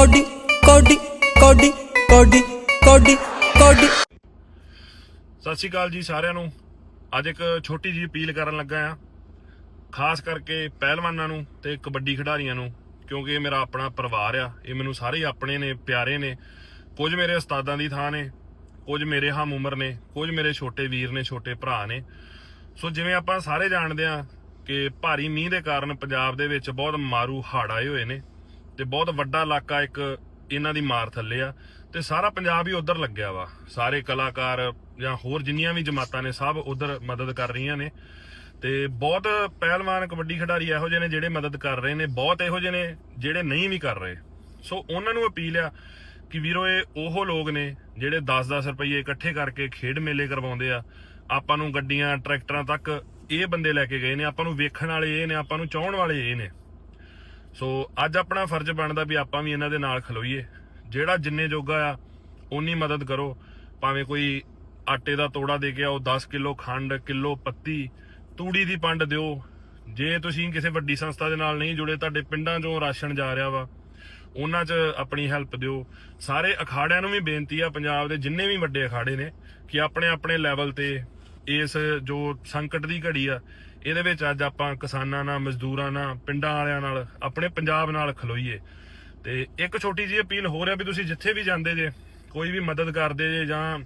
Cody ਕੋਡੀ ਕੋਡੀ ਕੋਡੀ ਕੋਡੀ ਕੋਡੀ। ਸਤਿ ਸ਼੍ਰੀ ਅਕਾਲ ਜੀ ਸਾਰਿਆਂ ਨੂੰ। ਅੱਜ ਇੱਕ ਛੋਟੀ ਜਿਹੀ ਅਪੀਲ ਕਰਨ ਲੱਗਾ ਆ ਖਾਸ ਕਰਕੇ ਪਹਿਲਵਾਨਾਂ ਨੂੰ ਤੇ ਕਬੱਡੀ ਖਿਡਾਰੀਆਂ ਨੂੰ, ਕਿਉਂਕਿ ਇਹ ਮੇਰਾ ਆਪਣਾ ਪਰਿਵਾਰ ਆ। ਇਹ ਮੈਨੂੰ ਸਾਰੇ ਹੀ ਆਪਣੇ ਨੇ, ਪਿਆਰੇ ਨੇ। ਕੁਝ ਮੇਰੇ ਉਸਤਾਦਾਂ ਦੀ ਥਾਂ ਨੇ, ਕੁਝ ਮੇਰੇ ਹਮ ਉਮਰ ਨੇ, ਕੁਝ ਮੇਰੇ ਛੋਟੇ ਵੀਰ ਨੇ, ਛੋਟੇ ਭਰਾ ਨੇ। ਸੋ ਜਿਵੇਂ ਆਪਾਂ ਸਾਰੇ ਜਾਣਦੇ ਆ ਕਿ ਭਾਰੀ ਮੀਂਹ ਦੇ ਕਾਰਨ ਪੰਜਾਬ ਦੇ ਵਿੱਚ ਬਹੁਤ ਮਾਰੂ ਹੜ੍ਹ ਆਏ ਹੋਏ ਨੇ। ਤੇ ਬਹੁਤ ਵੱਡਾ ਇਲਾਕਾ ਇੱਕ ਇਹਨਾਂ ਦੀ ਮਾਰ ਥੱਲੇ ਆ ਤੇ ਸਾਰਾ ਪੰਜਾਬ ਹੀ ਉਧਰ ਲੱਗਿਆ ਵਾ। ਸਾਰੇ ਕਲਾਕਾਰ ਜਾਂ ਹੋਰ ਜਿੰਨੀਆਂ ਵੀ ਜਮਾਤਾਂ ਨੇ ਸਭ ਉਧਰ ਮਦਦ ਕਰ ਰਹੀਆਂ ਨੇ। ਤੇ ਬਹੁਤ ਪਹਿਲਵਾਨ, ਕਬੱਡੀ ਖਿਡਾਰੀ ਇਹੋ ਜਿਹੇ ਨੇ ਜਿਹੜੇ ਮਦਦ ਕਰ ਰਹੇ ਨੇ, ਬਹੁਤ ਇਹੋ ਜਿਹੇ ਨੇ ਜਿਹੜੇ ਨਹੀਂ ਵੀ ਕਰ ਰਹੇ। ਸੋ ਉਹਨਾਂ ਨੂੰ ਅਪੀਲ ਆ ਕਿ ਵੀਰੋ, ਇਹ ਉਹ ਲੋਕ ਨੇ ਜਿਹੜੇ 10-10 ਰੁਪਏ ਇਕੱਠੇ ਕਰਕੇ ਖੇਡ ਮੇਲੇ ਕਰਵਾਉਂਦੇ ਆ। ਆਪਾਂ ਨੂੰ ਗੱਡੀਆਂ, ਟਰੈਕਟਰਾਂ ਤੱਕ ਇਹ ਬੰਦੇ ਲੈ ਕੇ ਗਏ ਨੇ, ਆਪਾਂ ਨੂੰ ਵੇਖਣ ਵਾਲੇ ਇਹ ਨੇ, ਆਪਾਂ ਨੂੰ ਚਾਹਣ ਵਾਲੇ ਇਹ ਨੇ। ਸੋ ਅੱਜ ਆਪਣਾ ਫਰਜ਼ ਬਣਦਾ ਵੀ ਆਪਾਂ ਵੀ ਇਹਨਾਂ ਦੇ ਨਾਲ ਖਲੋਈਏ। ਜਿਹੜਾ ਜਿੰਨੇ ਜੋਗਾ ਆ ਉਨੀ ਮਦਦ ਕਰੋ। ਭਾਵੇਂ ਕੋਈ ਆਟੇ ਦਾ ਤੋੜਾ ਦੇ ਕੇ ਆਓ 10 ਕਿਲੋ ਖੰਡ, ਕਿਲੋ ਪੱਤੀ, ਤੂੜੀ ਦੀ ਪੰਡ ਦਿਓ। ਜੇ ਤੁਸੀਂ ਕਿਸੇ ਵੱਡੀ ਸੰਸਥਾ ਦੇ ਨਾਲ ਨਹੀਂ ਜੁੜੇ, ਤੁਹਾਡੇ ਪਿੰਡਾਂ 'ਚੋਂ ਰਾਸ਼ਨ ਜਾ ਰਿਹਾ ਵਾ, ਉਹਨਾਂ 'ਚ ਆਪਣੀ ਹੈਲਪ ਦਿਓ। ਸਾਰੇ ਅਖਾੜਿਆਂ ਨੂੰ ਵੀ ਬੇਨਤੀ ਆ, ਪੰਜਾਬ ਦੇ ਜਿੰਨੇ ਵੀ ਵੱਡੇ ਅਖਾੜੇ ਨੇ, ਕਿ ਆਪਣੇ ਆਪਣੇ ਲੈਵਲ ਤੇ ਇਸ ਜੋ ਸੰਕਟ ਦੀ ਘੜੀ ਆ ਇਹਦੇ ਵਿੱਚ ਅੱਜ ਆਪਾਂ ਕਿਸਾਨਾਂ ਨਾਲ, ਮਜ਼ਦੂਰਾਂ ਨਾਲ, ਪਿੰਡਾਂ ਵਾਲਿਆਂ ਨਾਲ, ਆਪਣੇ ਪੰਜਾਬ ਨਾਲ ਖਲੋਈਏ। ਤੇ ਇੱਕ ਛੋਟੀ ਜਿਹੀ ਅਪੀਲ ਹੋ ਰਿਹਾ ਵੀ ਤੁਸੀਂ ਜਿੱਥੇ ਵੀ ਜਾਂਦੇ ਜੇ, ਕੋਈ ਵੀ ਮਦਦ ਕਰਦੇ ਜੇ ਜਾਂ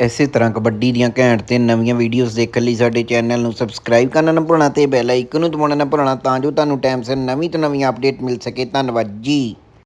ਇਸੇ ਤਰ੍ਹਾਂ ਕਬੱਡੀ ਦੀਆਂ ਘੈਂਟ ਤੇ ਨਵੀਆਂ ਵੀਡੀਓਜ਼ ਦੇਖਣ ਲਈ ਸਾਡੇ ਚੈਨਲ ਨੂੰ ਸਬਸਕ੍ਰਾਈਬ ਕਰਨਾ ਨਾ ਭੁੱਲਣਾ ਤੇ ਬੈਲ ਆਈਕਨ ਨੂੰ ਦਬਾਉਣਾ ਨਾ ਭੁੱਲਣਾ ਤਾਂ ਜੋ ਤੁਹਾਨੂੰ ਟਾਈਮ ਸਿਰ ਨਵੀਂ ਤੋਂ ਨਵੀਂ ਅਪਡੇਟ ਮਿਲ ਸਕੇ। ਧੰਨਵਾਦ ਜੀ।